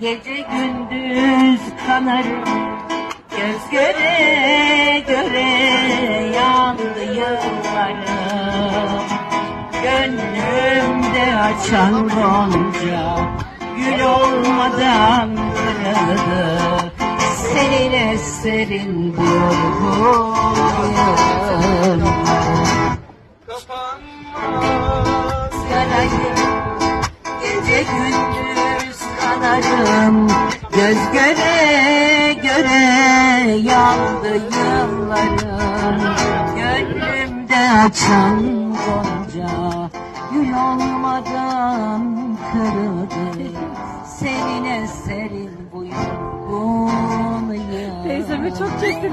Gece gündüz kanarım Göz göre göre yandı yıllarım. Gönlümde açan gonca Gül olmadan kırıldı. Senin eserin yorgunum kanarım Göz göre göre yandı yıllarım. Gönlümde açan gonca Gül olmadan kırıldı. Senin eserin bu yorgun yıl Teyzemi çok çektim.